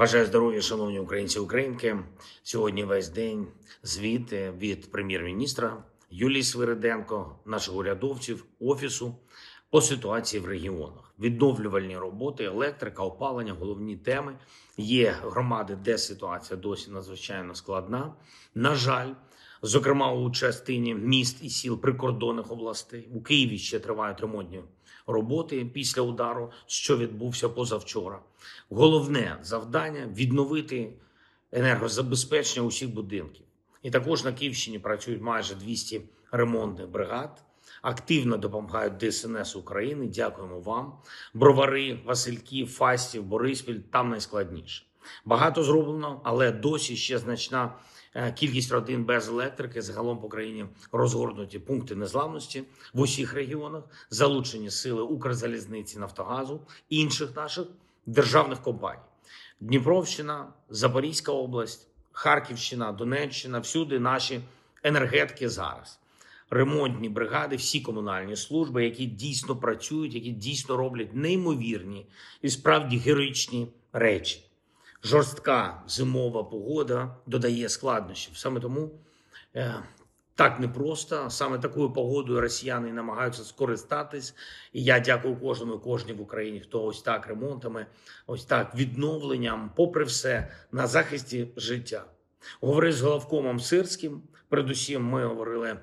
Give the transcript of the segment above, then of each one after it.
Бажаю здоров'я, шановні українці і українки. Сьогодні весь день звіт від прем'єр-міністра Юлії Свириденко, наших урядовців, офісу по ситуації в регіонах. Відновлювальні роботи, електрика, опалення, головні теми. Є громади, де ситуація досі надзвичайно складна. На жаль, зокрема у частині міст і сіл прикордонних областей. У Києві ще тривають ремонтні роботи після удару, що відбувся позавчора. Головне завдання відновити енергозабезпечення усіх будинків. І також на Київщині працюють майже 200 ремонтних бригад. Активно допомагають ДСНС України. Дякуємо вам. Бровари, Васильків, Фастів, Бориспіль там найскладніше. Багато зроблено, але досі ще значна е, кількість родин без електрики. Загалом по країні розгорнуті пункти незламності в усіх регіонах, залучені сили Укрзалізниці, Нафтогазу, інших наших державних компаній. Дніпровщина, Запорізька область, Харківщина, Донеччина всюди наші енергетики зараз. Ремонтні бригади, всі комунальні служби, які дійсно працюють, які дійсно роблять неймовірні і справді героїчні речі. Жорстка зимова погода додає складнощів. Саме тому е, так непросто. Саме такою погодою росіяни намагаються скористатись. І я дякую кожному кожній в Україні, хто ось так ремонтами, ось так відновленням, попри все, на захисті життя. Говорив з головкомом Сирським. Передусім, ми говорили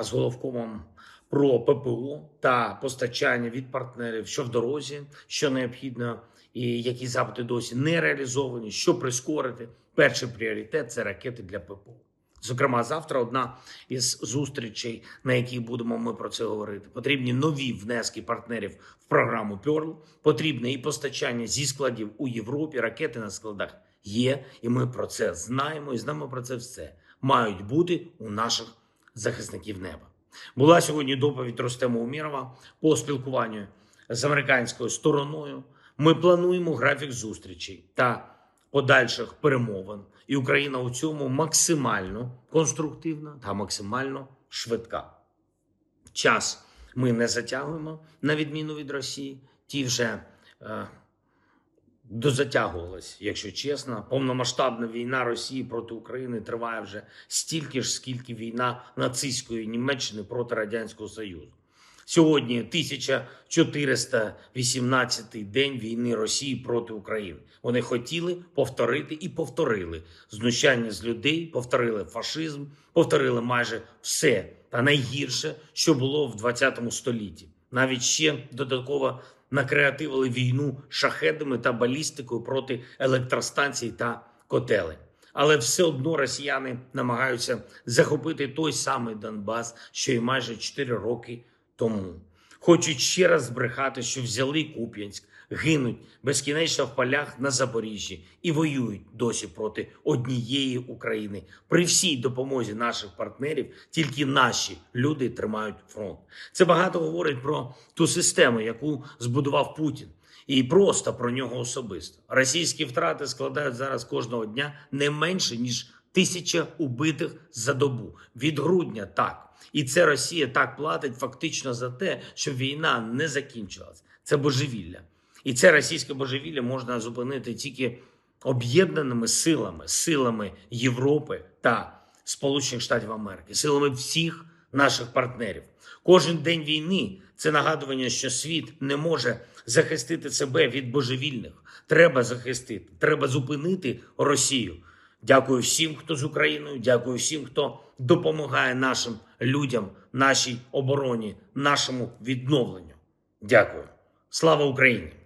з головкомом про ППО та постачання від партнерів, що в дорозі, що необхідно, і які запити досі не реалізовані, що прискорити. Перший пріоритет це ракети для ППО. Зокрема, завтра одна із зустрічей, на якій будемо ми про це говорити. Потрібні нові внески партнерів в програму Перл. Потрібне і постачання зі складів у Європі. Ракети на складах є, і ми про це знаємо. І знаємо про це все. Мають бути у наших захисників неба. Була сьогодні доповідь Ростема Умірова по спілкуванню з американською стороною. Ми плануємо графік зустрічей та подальших перемовин, і Україна у цьому максимально конструктивна та максимально швидка. Час ми не затягуємо на відміну від Росії. Ті вже е, дозатягувалась, якщо чесно. Повномасштабна війна Росії проти України триває вже стільки ж, скільки війна нацистської Німеччини проти Радянського Союзу. Сьогодні 1418-й день війни Росії проти України. Вони хотіли повторити і повторили знущання з людей, повторили фашизм, повторили майже все та найгірше, що було в 20 столітті. Навіть ще додатково накреативили війну шахедами та балістикою проти електростанцій та котелень. Але все одно росіяни намагаються захопити той самий Донбас, що й майже 4 роки тому. Хочуть ще раз збрехати, що взяли Куп'янськ, гинуть безкінечно в полях на Запоріжжі і воюють досі проти однієї України. При всій допомозі наших партнерів тільки наші люди тримають фронт. Це багато говорить про ту систему, яку збудував Путін. І просто про нього особисто. Російські втрати складають зараз кожного дня не менше ніж тисяча убитих за добу від грудня. Так і це Росія так платить фактично за те, щоб війна не закінчилась. Це божевілля, і це російське божевілля можна зупинити тільки об'єднаними силами, силами Європи та Сполучених Штатів Америки, силами всіх наших партнерів. Кожен день війни це нагадування, що світ не може захистити себе від божевільних. Треба захистити, треба зупинити Росію. Дякую всім, хто з Україною. Дякую всім, хто допомагає нашим людям, нашій обороні, нашому відновленню. Дякую. Слава Україні!